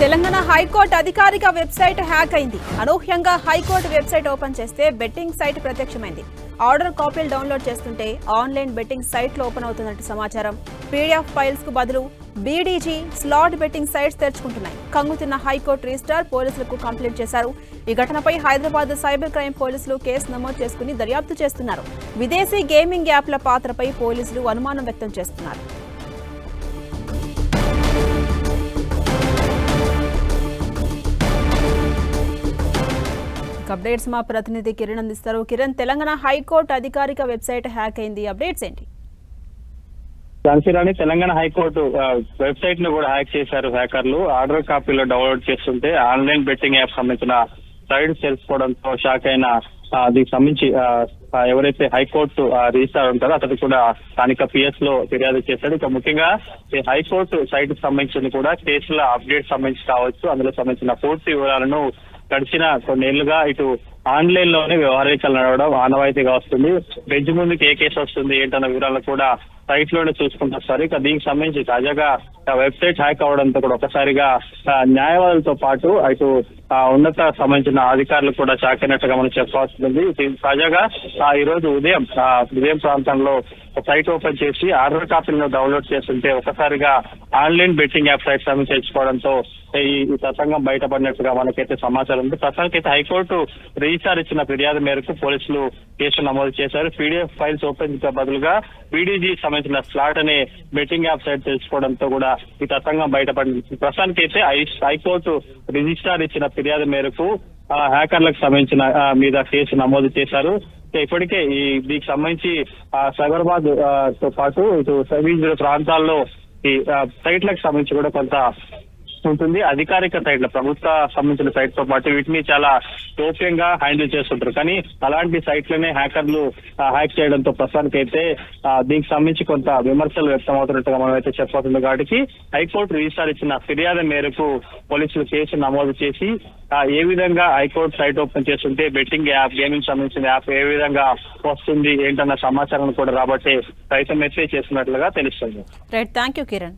Telangana high court అధికారిక website hack అయింది. అనూహ్యంగా హైకోర్టు వెబ్సైట్ ఓపెన్ చేస్తే బెట్టింగ్ సైట్ ప్రత్యక్షమైంది. ఆర్డర్ కాపీలు డౌన్లోడ్ చేస్తుంటే ఆన్లైన్ బెట్టింగ్ సైట్లు ఓపెన్ అవుతున్నట్టు సమాచారం. పీడిఎఫ్ ఫైల్స్కు బదులు బీడీజీ స్లాట్ బెట్టింగ్ సైట్స్ తెరుచుకుంటున్నాయి. కంగుతున్న హైకోర్టు రిజిస్టార్ పోలీసులకు కంప్లైంట్ చేశారు. ఈ ఘటనపై హైదరాబాద్ సైబర్ క్రైమ్ పోలీసులు కేసు నమోదు చేసుకుని దర్యాప్తు చేస్తున్నారు. విదేశీ గేమింగ్ యాప్ల పాత్రపై పోలీసులు అనుమానం వ్యక్తం చేస్తున్నారు. ఇక అప్డేట్స్ మా ప్రతినిధి కిరణ్ అందిస్తారు. కిరణ్ తెలంగాణ హైకోర్టు అధికారిక వెబ్సైట్ హ్యాక్ అయింది. అప్డేట్స్ ఏంటి? ఝాన్సీరాణి తెలంగాణ హైకోర్టు వెబ్సైట్ను కూడా హ్యాక్ చేశారు హ్యాకర్లు. ఆర్డర్ కాపీలో డౌన్లోడ్ చేస్తుంటే ఆన్లైన్ బెట్టింగ్ యాప్ సంబంధించిన సైడ్స్ తెలుసుకోవడంతో షాక్ అయిన దీనికి సంబంధించి ఎవరైతే హైకోర్టు రిజిస్టార్ ఉంటారో అతడు కూడా స్థానిక పిఎస్లో ఫిర్యాదు చేశాడు. ఇక ముఖ్యంగా ఈ హైకోర్టు సైట్కి సంబంధించిన కూడా కేసుల అప్డేట్ సంబంధించి కావచ్చు. అందులో సంబంధించిన పూర్తి వివరాలను గడిచిన కొన్నేళ్ళుగా ఇటు ఆన్లైన్లోనే వ్యవహారికలు నడవడం ఆనవాయితీగా వస్తుంది. బెంచ్ ముందుకు ఏ కేసు వస్తుంది ఏంటన్న వివరాలు కూడా సైట్లోనే చూసుకుంటారు. సార్ ఇక దీనికి సంబంధించి తాజాగా వెబ్సైట్ హ్యాక్ అవడంతో కూడా ఒకసారిగా న్యాయవాదులతో పాటు అటు ఉన్నత సంబంధించిన అధికారులు కూడా చాకినట్టుగా అయినట్టుగా మనం చెప్పాల్సింది. తాజాగా ఆ, ఈ రోజు ఉదయం ఉదయం ప్రాంతంలో సైట్ ఓపెన్ చేసి ఆర్డర్ కాపీలను డౌన్లోడ్ చేస్తుంటే ఒకసారిగా ఆన్లైన్ బెట్టింగ్ యాప్ సైట్ సంబంధించి తెచ్చుకోవడంతో ఈ ప్రసంగం బయటపడినట్టుగా మనకైతే సమాచారం ఉంది. ప్రస్తుతానికైతే హైకోర్టు రిజిస్టార్ ఇచ్చిన ఫిర్యాదు మేరకు పోలీసులు కేసు నమోదు చేశారు. పీడిఎఫ్ ఫైల్స్ ఓపెన్ బదులుగా బీడీజీ సంబంధించిన స్లాట్ అనే బెట్టింగ్ యాప్ సైట్ తెలుసుకోవడంతో కూడా ఈ తతంగం బయటపడింది. ప్రస్తుతానికైతే హై- హైకోర్టు రిజిస్టార్ ఇచ్చిన ఫిర్యాదు మేరకు హ్యాకర్లకు సంబంధించిన మీద కేసు నమోదు చేశారు. ఇప్పటికే ఈ దీనికి సంబంధించి సైబరాబాద్తో పాటు ఇటు వివిధ ప్రాంతాల్లో ఈ సైట్లకు సంబంధించి కూడా కొంత ఉంటుంది. అధికారిక సైట్ల ప్రభుత్వ సంబంధించిన సైట్తో పాటు వీటిని చాలా గోప్యంగా హ్యాండిల్ చేస్తుంటారు. కానీ అలాంటి సైట్లనే హ్యాకర్లు హ్యాక్ చేయడంతో ప్రస్తుతానికైతే దీనికి సంబంధించి కొంత విమర్శలు వ్యక్తం అవుతున్నట్టుగా మనం అయితే చెప్పబోతుంది కాబట్టి హైకోర్టు రిజిస్టార్ ఇచ్చిన ఫిర్యాదు మేరకు పోలీసులు కేసు నమోదు చేసి ఏ విధంగా హైకోర్టు సైట్ ఓపెన్ చేస్తుంటే బెట్టింగ్ యాప్ గేమింగ్ సంబంధించిన యాప్ ఏ విధంగా వస్తుంది ఏంటన్న సమాచారం కూడా రాబట్టే ప్రయత్నం అయితే చేస్తున్నట్లుగా తెలుస్తుంది. Right thank you Kiran.